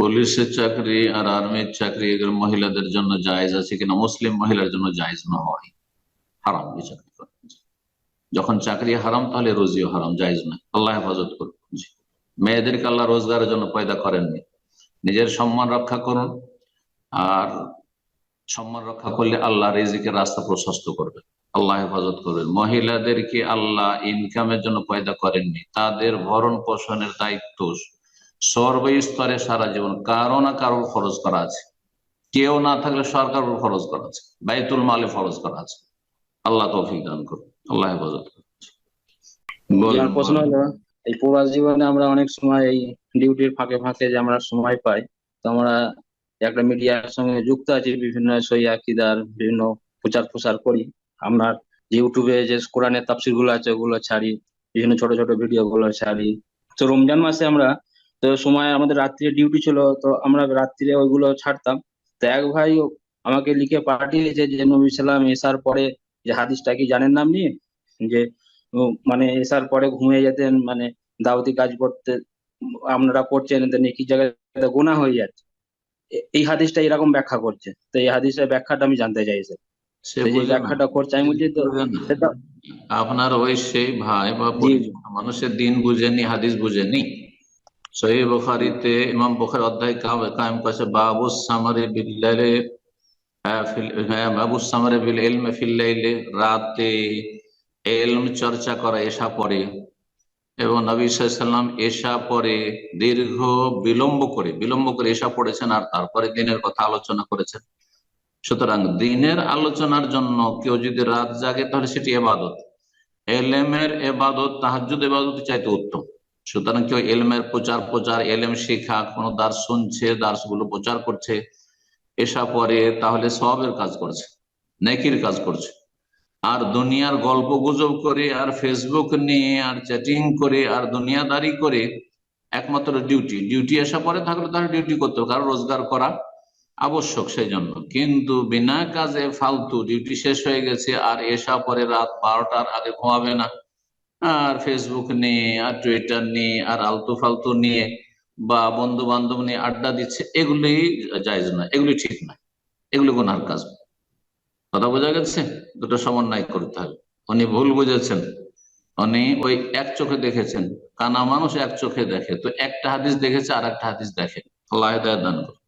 পুলিশের চাকরি আর আর্মির চাকরি এগুলো মহিলাদের জন্য জায়েজ আছে কিনা? মুসলিম মহিলার জন্য জায়েজ নয়। হারাম এই চাকরি যখন চাকরি হারাম, তাহলে রোজিও হারাম, জায়েজ না আল্লাহ হেফাজত করুন। মেয়েদেরকে আল্লাহ রোজগারের জন্য পয়দা করেননি। নিজের সম্মান রক্ষা করুন আর সম্মান রক্ষা করলে আল্লাহ রিজিকের রাস্তা প্রশস্ত করবে আল্লাহ হেফাজত করবেন। মহিলাদেরকে আল্লাহ ইনকামের জন্য পয়দা করেননি। তাদের ভরণ পোষণের দায়িত্ব সর্বস্তরে সারা জীবন কারও না কারও খরচ করা আছে। কেউ না থাকলে সরকার খরচ করা আছে, বাইতুল মালে খরচ করা আছে। আল্লাহ তৌফিক দান করুন, আল্লাহ হেফাজত প্রশ্ন। হলো, এই প্রবাস জীবনে আমরা অনেক সময় এই ডিউটির ফাঁকে ফাঁকে যে আমরা সময় পাই, তো আমরা একটা মিডিয়ার সঙ্গে যুক্ত আছি, বিভিন্ন সই আকিদার, বিভিন্ন প্রচার প্রসার করি। আমরা ইউটিউবে যে কোরআনের তাফসিরগুলো আছে, ওগুলো ছাড়ি, বিভিন্ন ছোট ছোট ভিডিও গুলো ছাড়ি। তো রমজান মাসে আমরা তো সময় আমাদের রাত্রিরে ডিউটি ছিল তো আমরা রাত্রিরে ওইগুলো ছাড়তাম। তো এক ভাই আমাকে লিখে পাঠিয়েছে যে নবী সাল্লাম এসার পরে যে হাদিসটা কি জানেন না আপনি যে মানে এসার পরে ঘুমিয়ে যেতেন মানে দাওয়াতি কাজ করতে আপনারা করছেন তো নেকি জায়গায় গোনা হয়ে যাচ্ছে। এই হাদিসটা এরকম ব্যাখ্যা করছে। তো এই হাদিসের ব্যাখ্যাটা আমি জানতে চাই স্যার। ব্যাখ্যাটা করছে আমি বলছি তো সেটা আপনার ওই সেই ভাই বা মানুষের দিন বুঝেনি হাদিস বুঝেনি? সহি বুখারিতে ইমাম বুখারি অধ্যায় কাম- কায়েম করেছে বাবু সামারে বিল্লাইলে হ্যাঁ, হ্যাঁ, বাবু সামারে বিল ইলমে ফিল্লাইলে রাতে এলম চর্চা করা এসা পরে এবং নবী সাল্লাম এসা পরে দীর্ঘ বিলম্ব করে বিলম্ব করে এসা পড়েছেন আর তারপরে দিনের কথা আলোচনা করেছেন। সুতরাং দিনের আলোচনার জন্য কেউ যদি রাত জাগে তাহলে সেটি এবাদত। এলেমের এবাদত তাহাজুদ এবাদত চাইতে উত্তম। সুতরাং কেউ এলমের প্রচার প্রচার, এলেম শেখা, কোন দাস শুনছে দাসগুলো প্রচার করছে, এসা পরে তাহলে সবের কাজ করছে, নেকির কাজ করছে। আর দুনিয়ার গল্প গুজব করে, আর ফেসবুক নিয়ে, আর চ্যাটিং করে, আর দুনিয়াদারি করে, একমাত্র ডিউটি ডিউটি আসা পরে থাকলে তাহলে ডিউটি করতে হবে, কারণ রোজগার করা আবশ্যক সেই জন্য কিন্তু বিনা কাজে ফালতু ডিউটি শেষ হয়ে গেছে, আর এসা পরে রাত বারোটার আগে ঘুমাবে না। আর ফেসবুক নিয়ে, আর টুইটার নিয়ে, আর আলতু ফালতু নিয়ে, বা বন্ধু বান্ধব নিয়ে আড্ডা দিচ্ছে, এগুলি জায়জ না এগুলি ঠিক না এগুলি গুনার কাজ। কথা বোঝা গেছে? দুটো সমন্বয় করতে হবে। উনি ভুল বুঝেছেন। উনি ওই এক চোখে দেখেছেন। কানা মানুষ এক চোখে দেখে, তো একটা হাদিস দেখেছে আর একটা হাদিস দেখে। আল্লাহ দান করুন